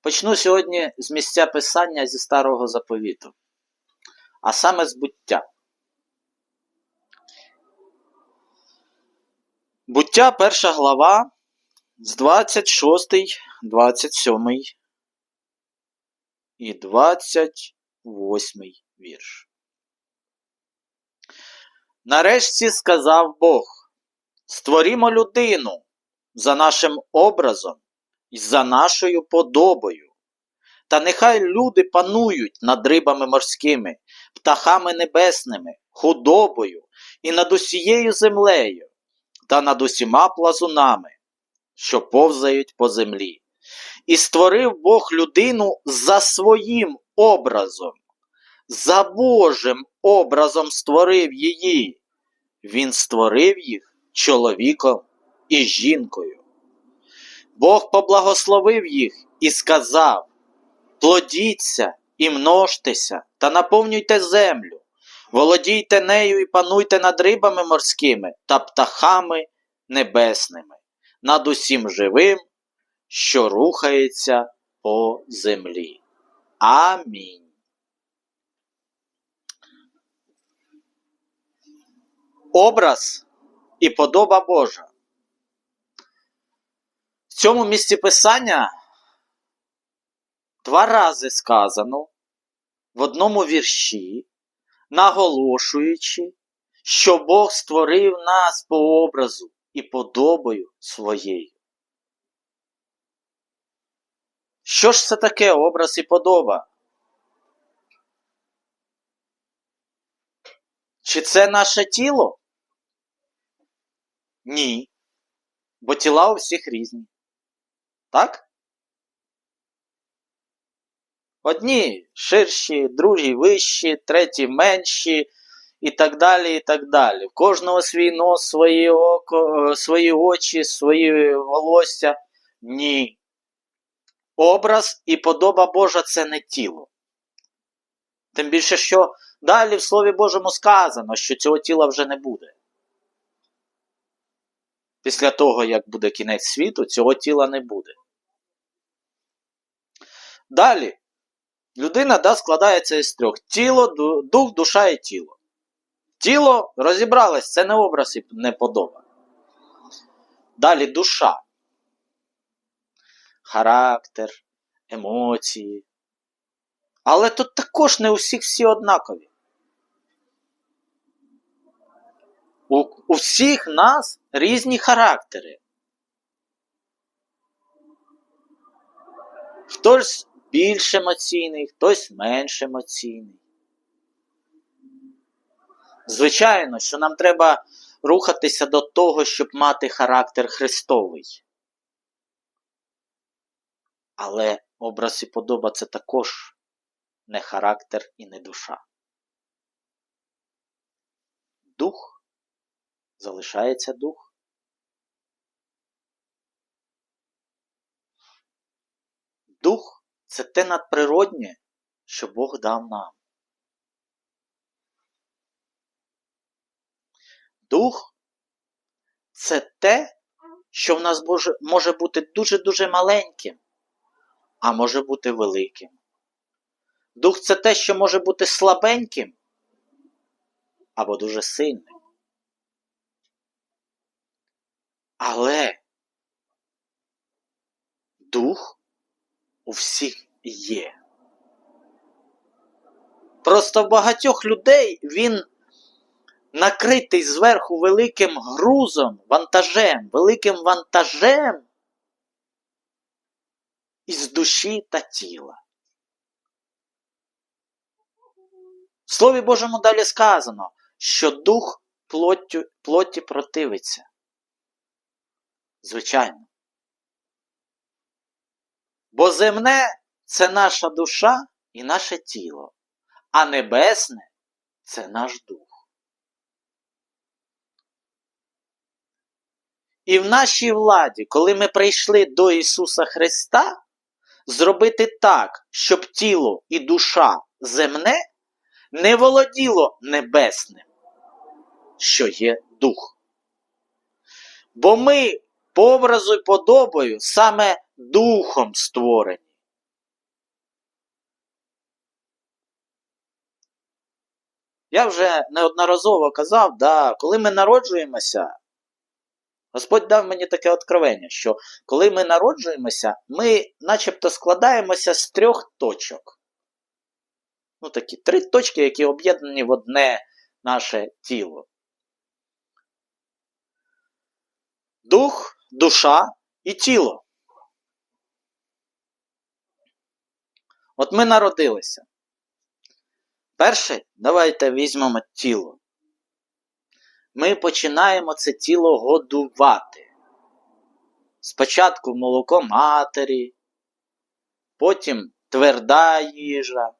Почну сьогодні з місця писання зі старого заповіту, а саме з буття. Буття, перша глава, з 26, 27 і 28 вірш. Нарешті сказав Бог: Створімо людину за нашим образом і за нашою подобою. Та нехай люди панують над рибами морськими, птахами небесними, худобою і над усією землею, та над усіма плазунами, що повзають по землі. І створив Бог людину за своїм образом, за Божим образом створив її. Він створив їх чоловіком і жінкою. Бог поблагословив їх і сказав: Плодіться і множтеся та наповнюйте землю, володійте нею і пануйте над рибами морськими та птахами небесними, над усім живим, що рухається по землі. Амінь. Образ і подоба Божа. Цьому місці писання два рази сказано в одному вірші, наголошуючи, що Бог створив нас по образу і подобою своєю. Що ж це таке образ і подоба? Чи це наше тіло? Ні. Бо тіла у всіх різні. Так? Одні ширші, другі вищі, треті менші і так далі. і так далі. В кожного свій нос, свої, око, свої очі, свої волосся. Ні. Образ і подоба Божа це не тіло. Тим більше, що далі в Слові Божому сказано, що цього тіла вже не буде. Після того, як буде кінець світу, цього тіла не буде. Далі, людина да, складається із трьох: тіло, дух, душа і тіло. Тіло розібралось, це не образ і не подоба. Далі душа. Характер, емоції. Але тут також не у всіх всі однакові. У, у всіх нас різні характери. Хтось більш емоційний, хтось менш емоційний. Звичайно, що нам треба рухатися до того, щоб мати характер Христовий. Але образ і подоба це також не характер і не душа. Дух залишається дух. Дух це те надприроднє, що Бог дав нам. Дух це те, що в нас може бути дуже-дуже маленьким, а може бути великим. Дух це те, що може бути слабеньким або дуже сильним. Але дух у всіх є. Просто в багатьох людей він накритий зверху великим грузом, вантажем, великим вантажем із душі та тіла. В Слові Божому далі сказано, що дух плоттю, плоті противиться. Звичайно. Бо земне це наша душа і наше тіло, а небесне це наш дух. І в нашій владі, коли ми прийшли до Ісуса Христа, зробити так, щоб тіло і душа земне не володіло небесним, що є дух. Бо ми по образу й подобою саме духом створені. Я вже неодноразово казав, да, коли ми народжуємося, Господь дав мені таке откровення, що коли ми народжуємося, ми начебто складаємося з трьох точок. Ну, такі три точки, які об'єднані в одне наше тіло. Дух, душа і тіло. От ми народилися. Перше, давайте візьмемо тіло. Ми починаємо це тіло годувати. Спочатку молоко матері, потім тверда їжа,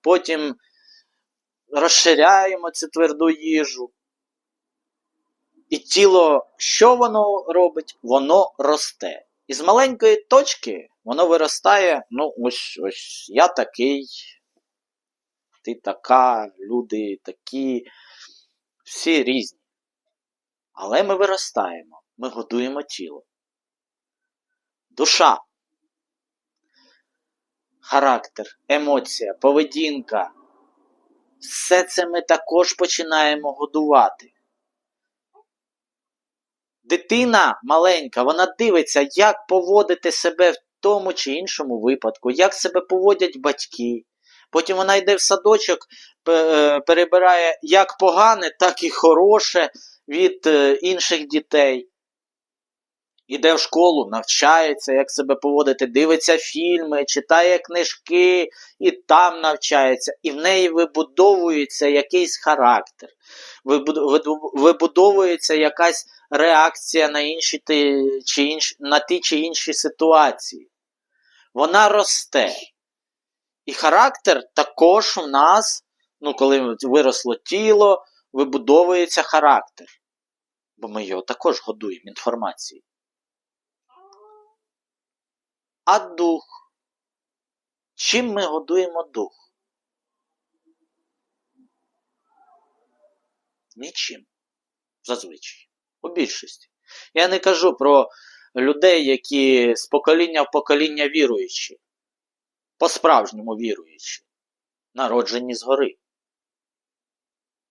потім розширяємо цю тверду їжу. І тіло, що воно робить? Воно росте. Із маленької точки воно виростає, ну, ось ось я такий, ти така, люди такі, всі різні. Але ми виростаємо, ми годуємо тіло. Душа, характер, емоція, поведінка. Все це ми також починаємо годувати. Дитина маленька, вона дивиться, як поводити себе в тому чи іншому випадку, як себе поводять батьки. Потім вона йде в садочок, перебирає як погане, так і хороше від інших дітей. Іде в школу, навчається, як себе поводити, дивиться фільми, читає книжки і там навчається. І в неї вибудовується якийсь характер, вибудовується якась реакція на інші чи інші, на ті чи інші ситуації. Вона росте. І характер також у нас, ну, коли виросло тіло, вибудовується характер. Бо ми його також годуємо інформацією. А дух. Чим ми годуємо дух? Нічим. Зазвичай. У більшості. Я не кажу про людей, які з покоління в покоління віруючі, по-справжньому віруючі, народжені згори.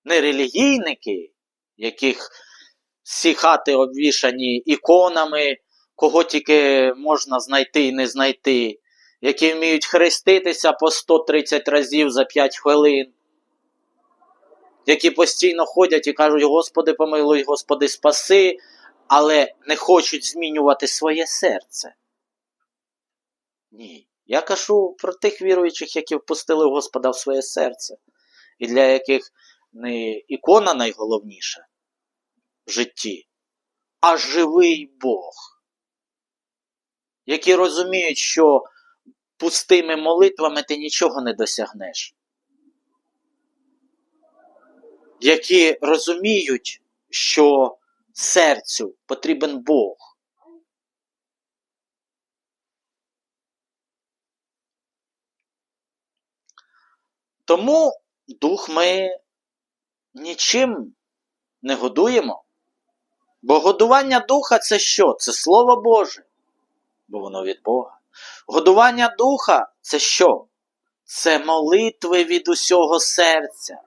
Не релігійники, яких всі хати обвішані іконами, кого тільки можна знайти і не знайти, які вміють хреститися по 130 разів за 5 хвилин, які постійно ходять і кажуть, Господи, помилуй, Господи, спаси, але не хочуть змінювати своє серце. Ні. Я кажу про тих віруючих, які впустили Господа в своє серце, і для яких не ікона найголовніша в житті, а живий Бог, які розуміють, що пустими молитвами ти нічого не досягнеш. Які розуміють, що серцю потрібен Бог. Тому дух ми нічим не годуємо. Бо годування духа це що? Це Слово Боже, бо воно від Бога. Годування духа це що? Це молитви від усього серця.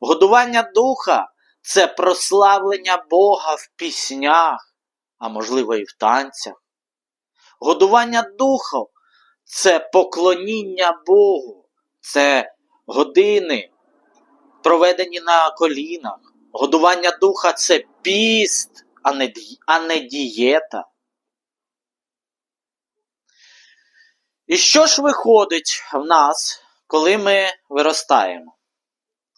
Годування духа це прославлення Бога в піснях, а можливо і в танцях. Годування духу це поклоніння Богу, це години, проведені на колінах. Годування духа це піст, а не, а не дієта. І що ж виходить в нас, коли ми виростаємо?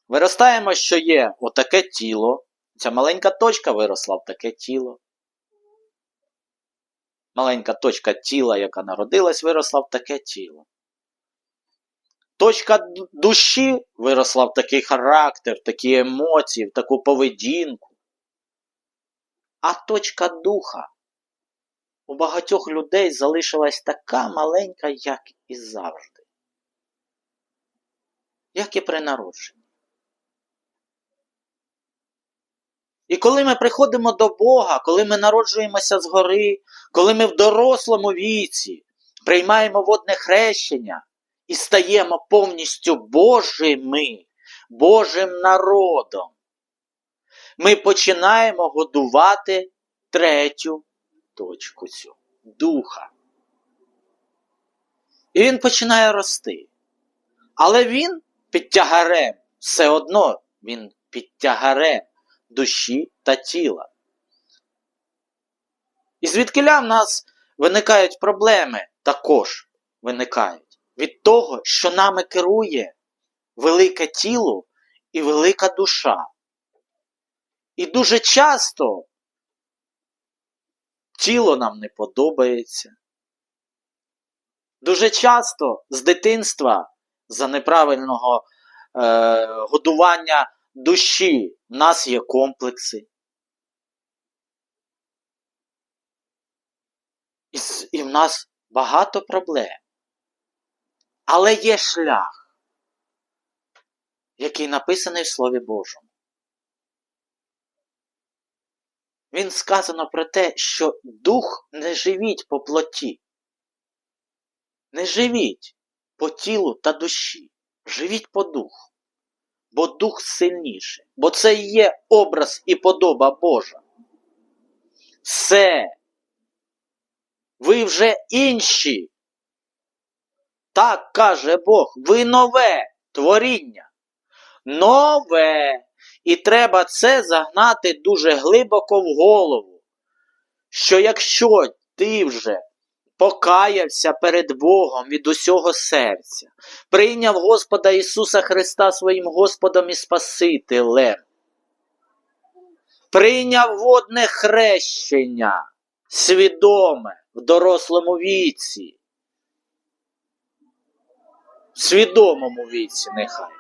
Виростаємо, що є отаке тіло. Ця маленька точка виросла в таке тіло. Маленька точка тіла, яка народилась, виросла в таке тіло. Точка душі виросла в такий характер, в такі емоції, в таку поведінку. А точка духа у багатьох людей залишилась така маленька, як і завжди. Як і при народженні. І коли ми приходимо до Бога, коли ми народжуємося згори, коли ми в дорослому віці приймаємо водне хрещення і стаємо повністю Божими, Божим народом. Ми починаємо годувати третю точку цю духа. І він починає рости. Але він під тягарем, все одно він під тягарем душі та тіла. І звідкиля в нас виникають проблеми, також виникають від того, що нами керує велике тіло і велика душа. І дуже часто тіло нам не подобається. Дуже часто з дитинства за неправильного е, годування душі в нас є комплекси. І, і в нас багато проблем. Але є шлях, який написаний в Слові Божому. Він сказано про те, що дух не живіть по плоті. Не живіть по тілу та душі. Живіть по духу. Бо дух сильніший. Бо це є образ і подоба Божа. Все. Ви вже інші. Так каже Бог, ви нове творіння. Нове. І треба це загнати дуже глибоко в голову. Що якщо ти вже покаявся перед Богом від усього серця, прийняв Господа Ісуса Христа своїм Господом і Спасителем, прийняв водне хрещення свідоме в дорослому віці, в свідомому віці нехай.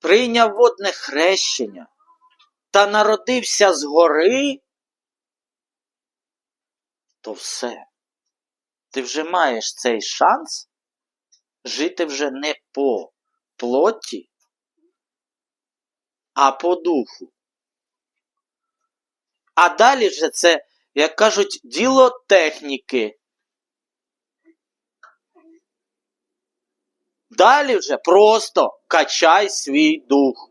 Прийняв водне хрещення та народився згори, то все. Ти вже маєш цей шанс жити вже не по плоті, а по духу. А далі вже це, як кажуть, діло техніки. Далі вже просто качай свій дух,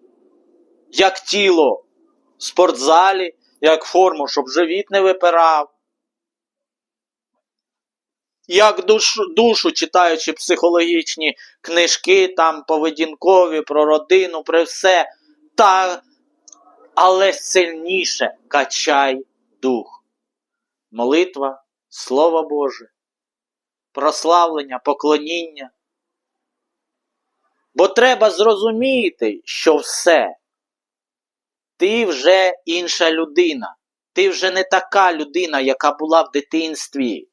як тіло спортзалі, як форму, щоб живіт не випирав. Як душу, душу читаючи психологічні книжки, там поведінкові, про родину, про все, та, але сильніше качай дух. Молитва, Слово Боже, прославлення, поклоніння. Бо треба зрозуміти, що все. Ти вже інша людина. Ти вже не така людина, яка була в дитинстві.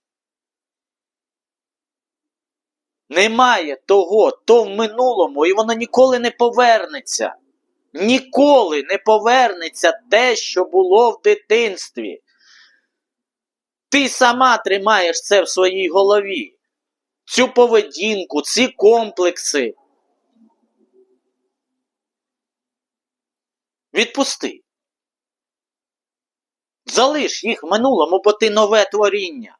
Немає того, то в минулому, і воно ніколи не повернеться. Ніколи не повернеться те, що було в дитинстві. Ти сама тримаєш це в своїй голові. Цю поведінку, ці комплекси. Відпусти. Залиш їх в минулому, бо ти нове творіння.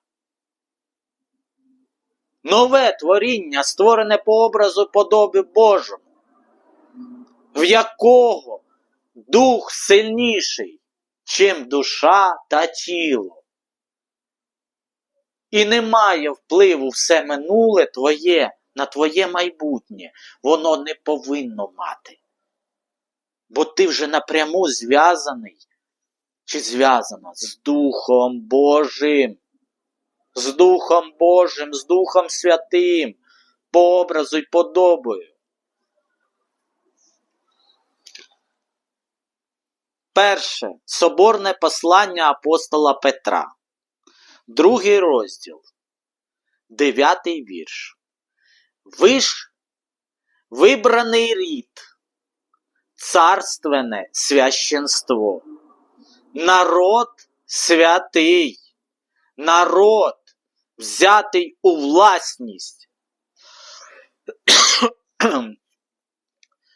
Нове творіння, створене по образу подоби Божому, в якого дух сильніший, чим душа та тіло. І немає впливу все минуле твоє на твоє майбутнє. Воно не повинно мати. Бо ти вже напряму зв'язаний чи зв'язана з Духом Божим, з Духом Божим, з Духом Святим, по образу й подобою. Перше. Соборне послання апостола Петра, другий розділ, дев'ятий вірш. Ви ж вибраний рід царственне священство, народ святий, народ взятий у власність,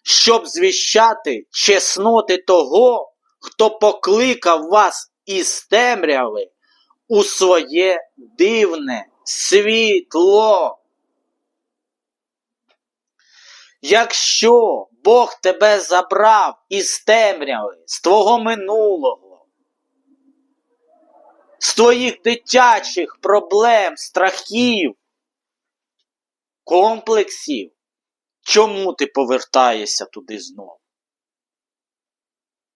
щоб звіщати чесноти того, хто покликав вас із темряви у своє дивне світло. Якщо Бог тебе забрав із темряви, з твого минулого, з твоїх дитячих проблем, страхів, комплексів, чому ти повертаєшся туди знову?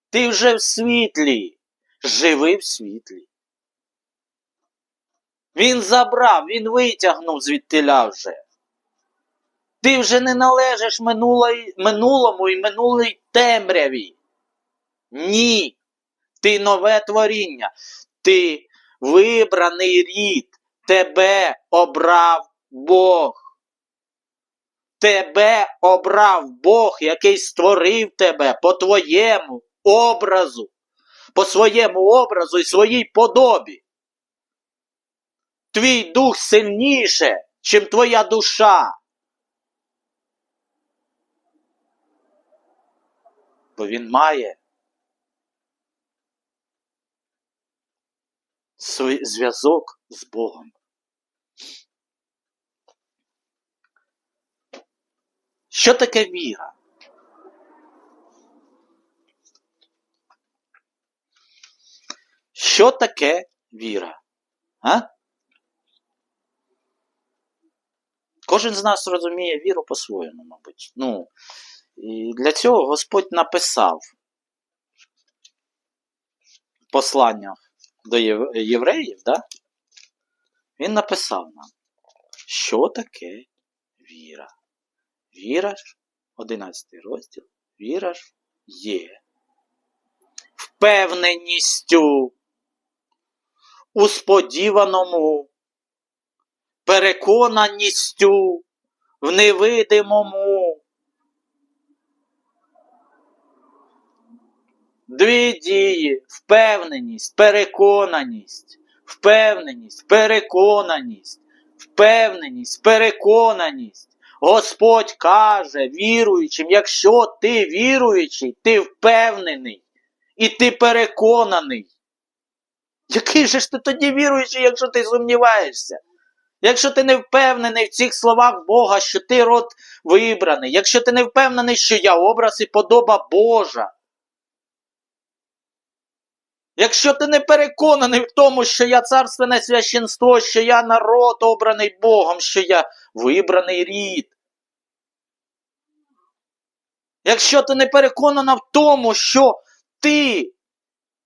Ти вже в світлі, живи в світлі. Він забрав, він витягнув звідтиля вже. Ти вже не належиш минулої, минулому і минулій темряві. Ні. Ти нове творіння. Ти вибраний рід. Тебе обрав Бог. Тебе обрав Бог, який створив тебе по твоєму образу, по своєму образу і своїй подобі. Твій дух сильніше, чим твоя душа. Бо він має свій зв'язок з Богом. Що таке віра? Що таке віра? А? Кожен з нас розуміє віру по-своєму, мабуть. Ну, і для цього Господь написав в посланнях до євреїв, да? він написав нам, що таке віра. Віра ж, 11 розділ, віра ж є впевненістю у сподіваному, переконаністю в невидимому. Дві дії впевненість, переконаність, впевненість, переконаність, впевненість, переконаність. Господь каже віруючим, якщо ти віруючий, ти впевнений і ти переконаний. Який же ж ти тоді віруючий, якщо ти сумніваєшся? Якщо ти не впевнений в цих словах Бога, що ти род вибраний, якщо ти не впевнений, що я образ і подоба Божа, якщо ти не переконаний в тому, що я царственне священство, що я народ обраний Богом, що я вибраний рід, якщо ти не переконана в тому, що ти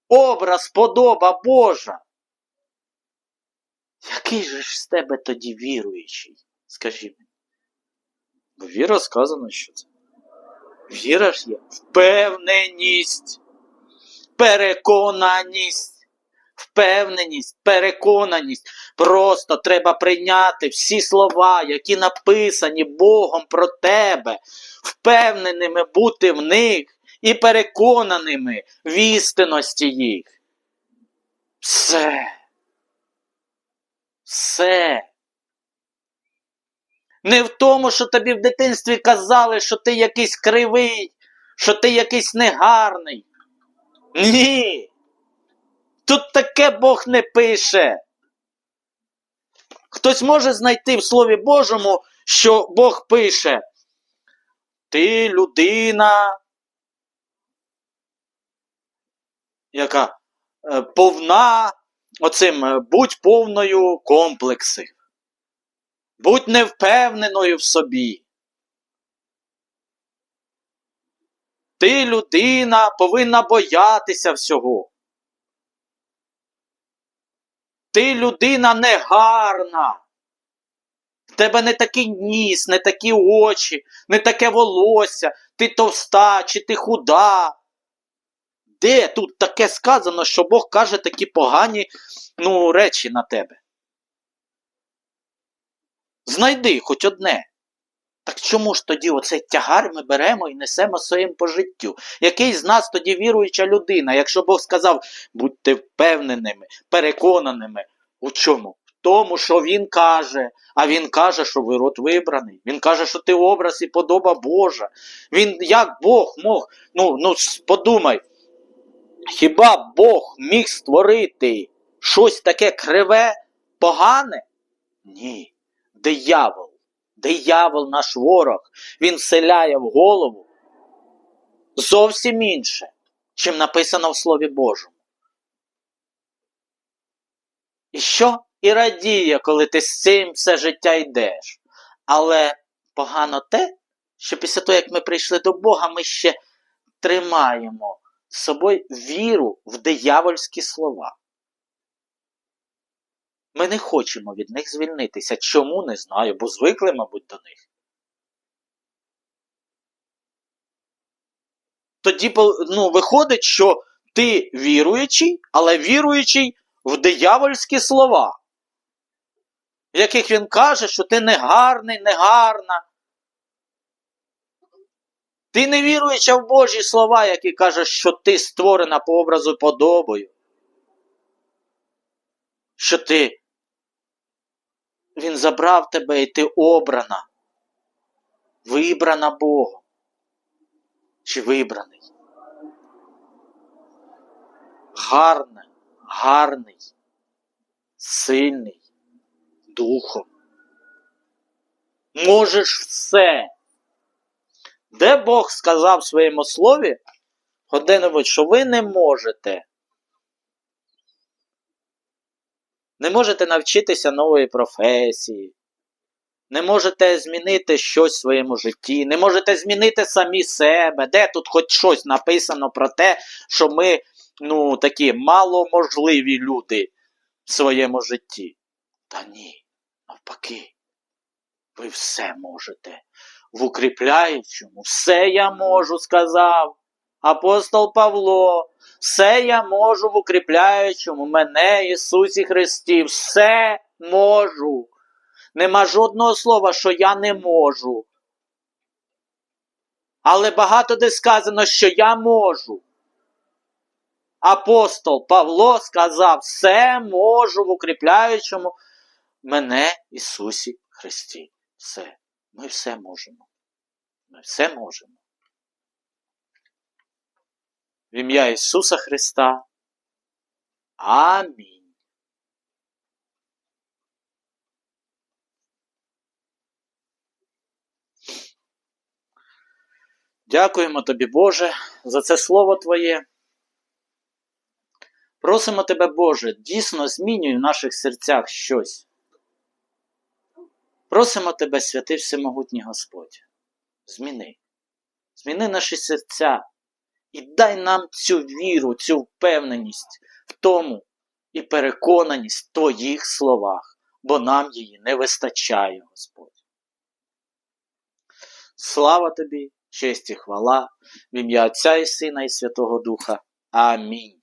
образ подоба Божа, який же ж з тебе тоді віруючий? Скажи мені. Бо віра сказано, що це. Віра ж є впевненість, переконаність, впевненість, переконаність. Просто треба прийняти всі слова, які написані Богом про тебе, впевненими бути в них і переконаними в істинності їх. Все. Все. Не в тому, що тобі в дитинстві казали, що ти якийсь кривий, що ти якийсь негарний. Ні. Тут таке Бог не пише. Хтось може знайти в Слові Божому, що Бог пише. Ти людина, яка е, повна оцим е, будь повною комплексів. Будь невпевненою в собі. Ти, людина, повинна боятися всього. Ти людина негарна. В тебе не такий ніс, не такі очі, не таке волосся, ти товста чи ти худа. Де тут таке сказано, що Бог каже такі погані ну, речі на тебе? Знайди хоч одне. Так чому ж тоді оцей тягар ми беремо і несемо своїм по життю? Який з нас тоді віруюча людина, якщо Бог сказав, будьте впевненими, переконаними. У чому? В тому, що Він каже, а Він каже, що ви род вибраний. Він каже, що ти образ і подоба Божа. Він як Бог мог, ну, ну подумай, хіба Бог міг створити щось таке криве, погане? Ні. Диявол диявол наш ворог, він вселяє в голову зовсім інше, чим написано в Слові Божому. І що? І радіє, коли ти з цим все життя йдеш. Але погано те, що після того, як ми прийшли до Бога, ми ще тримаємо з собою віру в диявольські слова. Ми не хочемо від них звільнитися. Чому не знаю, бо звикли, мабуть, до них. Тоді ну, виходить, що ти віруючий, але віруючий в диявольські слова, в яких він каже, що ти негарний, негарна. Ти не віруюча в Божі слова, які кажуть, що ти створена по образу подобою. Що ти він забрав тебе і ти обрана, вибрана Богом. Чи вибраний? Гарне, гарний, сильний духом. Можеш все. Де Бог сказав в своєму слові, Годинович, що ви не можете не можете навчитися нової професії, не можете змінити щось в своєму житті, не можете змінити самі себе. Де тут хоч щось написано про те, що ми ну, такі маломожливі люди в своєму житті? Та ні, навпаки, ви все можете. В укріпляючому, все я можу, сказав апостол Павло. Все я можу в укріпляючому мене Ісусі Христі. Все можу. Нема жодного слова, що я не можу. Але багато де сказано, що я можу. Апостол Павло сказав, все можу в укріпляючому мене Ісусі Христі. Все. Ми все можемо. Ми все можемо. В ім'я Ісуса Христа. Амінь. Дякуємо тобі, Боже, за це Слово Твоє. Просимо тебе, Боже, дійсно змінюй в наших серцях щось. Просимо тебе, святий Всемогутній Господь, зміни. Зміни наші серця, і дай нам цю віру, цю впевненість в тому і переконаність в Твоїх словах, бо нам її не вистачає, Господь. Слава тобі, честь і хвала, в ім'я Отця і Сина, і Святого Духа. Амінь.